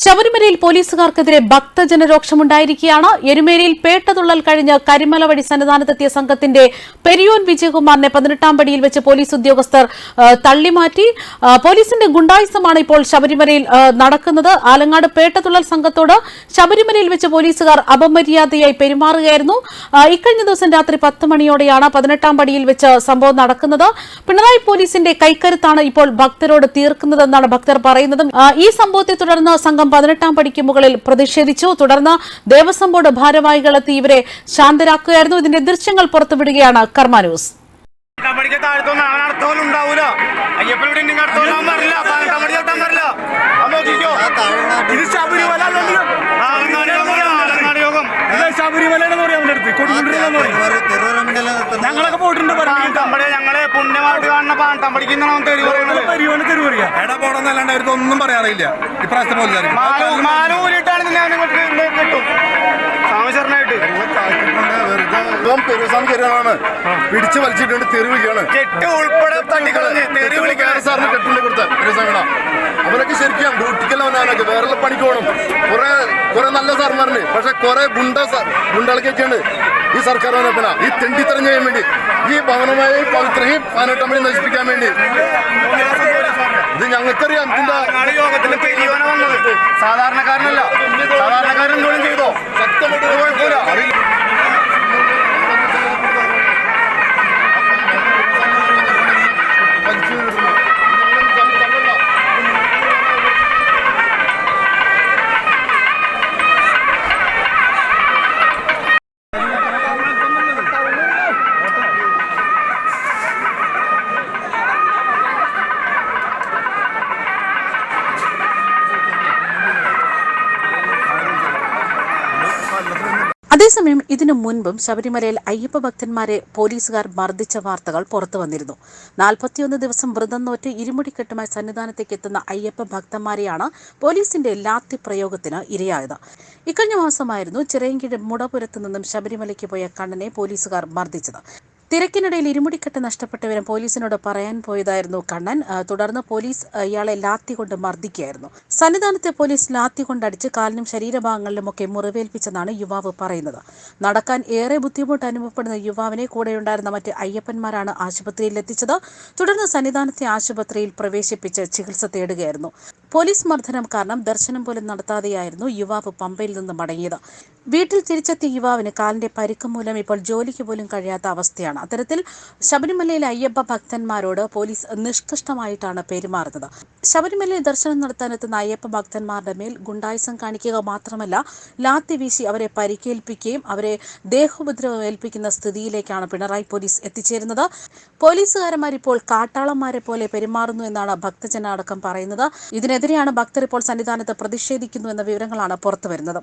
ശബരിമലയിൽ പോലീസുകാർക്കെതിരെ ഭക്തജനരോക്ഷമുണ്ടായിരിക്കുകയാണ്. എരുമേലിയിൽ പേട്ടതുള്ളൽ കഴിഞ്ഞ് കരിമല വഴി സന്നിധാനത്തെത്തിയ സംഘത്തിന്റെ പെരിയോൻ വിജയകുമാറിനെ പതിനെട്ടാം പടിയിൽ വെച്ച് പോലീസ് ഉദ്യോഗസ്ഥർ തള്ളിമാറ്റി. പോലീസിന്റെ ഗുണ്ടായുസമാണ് ഇപ്പോൾ ശബരിമലയിൽ നടക്കുന്നത്. ആലങ്ങാട് പേട്ടതുള്ളൽ സംഘത്തോട് ശബരിമലയിൽ വെച്ച് പോലീസുകാർ അപമര്യാദയായി പെരുമാറുകയായിരുന്നു. ഇക്കഴിഞ്ഞ ദിവസം രാത്രി പത്ത് മണിയോടെയാണ് പതിനെട്ടാം പടിയിൽ വെച്ച് സംഭവം നടക്കുന്നത്. പിണറായി പോലീസിന്റെ കൈക്കരുത്താണ് ഇപ്പോൾ ഭക്തരോട് തീർക്കുന്നതെന്നാണ് ഭക്തർ പറയുന്നത്. ഈ സംഭവത്തെ തുടർന്ന് സംഘം പതിനെട്ടാം പടിക്ക് മുകളിൽ പ്രതിഷേധിച്ചു. തുടർന്ന് ദേവസ്വം ബോർഡ് ഭാരവാഹികളെത്തി ഇവരെ ശാന്തരാക്കുകയായിരുന്നു. ഇതിന്റെ ദൃശ്യങ്ങൾ പുറത്തുവിടുകയാണ് കർമ്മ ന്യൂസ്. കബഡിക്ക് ഞങ്ങളൊക്കെ പോയിട്ടുണ്ട് ഞങ്ങളെ പുണ്യമായിട്ട് കാണുന്ന പതിനെട്ടാം പടിക്ക് എന്നാണ് തെറി പറയുന്നത്? പരിവന് തെരുവറിയാ എടാ പോണെന്നല്ലാണ്ട് അവർക്ക് ഒന്നും പറയാറില്ല. ഇപ്രാവശ്യത്തെ കിട്ടും. കയറിയാണ് പിടിച്ച് വലിച്ചിട്ടുണ്ട് തെരുവിക്കാണ് കെട്ട് ഉൾപ്പെടെ തട്ടിക്കളഞ്ഞ് തെറി വിളിക്കാൻ സാറിന് കെട്ടിന്റെ കൊടുത്ത അവരൊക്കെ ശരിക്കും ഡ്യൂട്ടിക്കെല്ലാം വന്നവനൊക്കെ. വേറെ പണിക്ക് പോകണം. കുറെ നല്ല സർമാരുണ്ട് പക്ഷെ കുറെ ഗുണ്ട ഗുണ്ടകളൊക്കെയാണ് ഈ സർക്കാർ വന്നപ്പന ഈ തെണ്ടിത്തരം ചെയ്യാൻ വേണ്ടി ഈ ഭവനമായ പവിത്രയും മണി നശിപ്പിക്കാൻ വേണ്ടി. ഇത് ഞങ്ങൾക്കറിയാം. ഇതിന്റെ സാധാരണക്കാരനല്ല. സാധാരണക്കാരൻ അതേസമയം ഇതിനു മുൻപും ശബരിമലയിൽ അയ്യപ്പ ഭക്തന്മാരെ പോലീസുകാർ മർദ്ദിച്ച വാർത്തകൾ പുറത്തു വന്നിരുന്നു. നാൽപ്പത്തിയൊന്ന് ദിവസം വ്രതം നോറ്റ് ഇരുമുടിക്കെട്ടുമായി സന്നിധാനത്തേക്ക് എത്തുന്ന അയ്യപ്പ ഭക്തന്മാരെയാണ് പോലീസിന്റെ ലാത്തി പ്രയോഗത്തിന് ഇരയായത്. ഇക്കഴിഞ്ഞ മാസമായിരുന്നു ചിറയൻകീഴ് മുടപുരത്ത് നിന്നും ശബരിമലയ്ക്ക് പോയ കണ്ണനെ പോലീസുകാർ മർദ്ദിച്ചത്. തിരക്കിനിടയിൽ ഇരുമുടിക്കെട്ട് നഷ്ടപ്പെട്ടവരും പോലീസിനോട് പറയാൻ പോയതായിരുന്നു കണ്ണൻ. തുടർന്ന് പോലീസ് ഇയാളെ ലാത്തി കൊണ്ട് മർദ്ദിക്കുകയായിരുന്നു. സന്നിധാനത്തെ പോലീസ് ലാത്തി കൊണ്ടടിച്ച് കാലിനും ശരീരഭാഗങ്ങളിലുമൊക്കെ മുറിവേൽപ്പിച്ചെന്നാണ് യുവാവ് പറയുന്നത്. നടക്കാൻ ഏറെ ബുദ്ധിമുട്ട് അനുഭവപ്പെടുന്ന യുവാവിനെ കൂടെയുണ്ടായിരുന്ന മറ്റ് അയ്യപ്പന്മാരാണ് ആശുപത്രിയിൽ എത്തിച്ചത്. തുടർന്ന് സന്നിധാനത്തെ ആശുപത്രിയിൽ പ്രവേശിപ്പിച്ച് ചികിത്സ തേടുകയായിരുന്നു. പോലീസ് മർദ്ദനം കാരണം ദർശനം പോലും നടത്താതെയായിരുന്നു യുവാവ് പമ്പയിൽ നിന്ന് മടങ്ങിയത്. വീട്ടിൽ തിരിച്ചെത്തിയ യുവാവിന് കാലിന്റെ പരിക്ക് മൂലം ഇപ്പോൾ ജോലിക്ക് പോലും കഴിയാത്ത അവസ്ഥയാണ്. അത്തരത്തിൽ ശബരിമലയിലെ അയ്യപ്പ ഭക്തന്മാരോട് പോലീസ് നിഷ്കഷ്ടമായിട്ടാണ് പെരുമാറുന്നത്. ശബരിമലയിൽ ദർശനം നടത്താനെത്തുന്ന അയ്യപ്പ ഭക്തന്മാരുടെ മേൽ ഗുണ്ടായുസം കാണിക്കുക മാത്രമല്ല ലാത്തി വീശി അവരെ പരിക്കേൽപ്പിക്കുകയും അവരെ ദേഹോപദ്രവം ഏൽപ്പിക്കുന്ന സ്ഥിതിയിലേക്കാണ് പിണറായി പോലീസ് എത്തിച്ചേരുന്നത്. പോലീസുകാരന്മാർ ഇപ്പോൾ കാട്ടാളന്മാരെ പോലെ പെരുമാറുന്നു എന്നാണ് ഭക്തജന അടക്കം പറയുന്നത്. ഇതിനെതിരെയാണ് ഭക്തർ ഇപ്പോൾ സന്നിധാനത്ത് പ്രതിഷേധിക്കുന്നു എന്ന വിവരങ്ങളാണ് പുറത്തുവരുന്നത്.